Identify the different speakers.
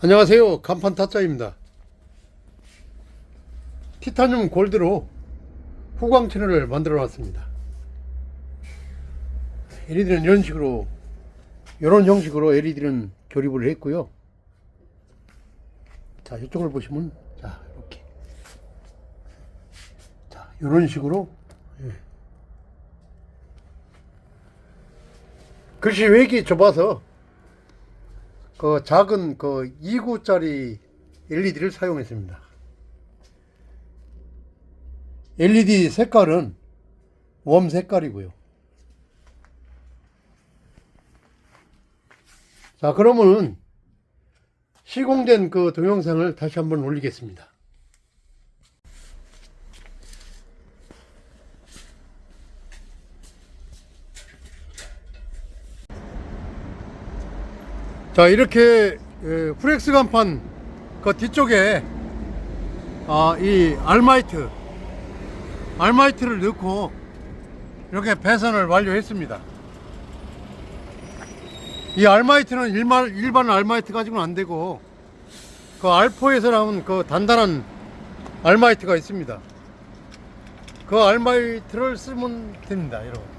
Speaker 1: 안녕하세요. 간판 타짜입니다. 티타늄 골드로 후광 채널을 만들어 놨습니다. LED는 이런 식으로, 이런 형식으로 LED는 조립을 했고요. 자, 이쪽을 보시면, 자, 이렇게. 자, 이런 식으로. 예. 글씨 외기 좁아서 그 작은 그 2구짜리 LED를 사용했습니다. LED 색깔은 웜 색깔이고요. 자, 그러면은 시공된 그 동영상을 다시 한번 올리겠습니다. 자 이렇게 에, 프렉스 간판 그 뒤쪽에 아, 이 알마이트 알마이트를 넣고 이렇게 배선을 완료했습니다. 이 알마이트는 일반, 일반 알마이트 가지고는 안 되고 그 알포에서 나온 그 단단한 알마이트가 있습니다. 그 알마이트를 쓰면 됩니다 여러분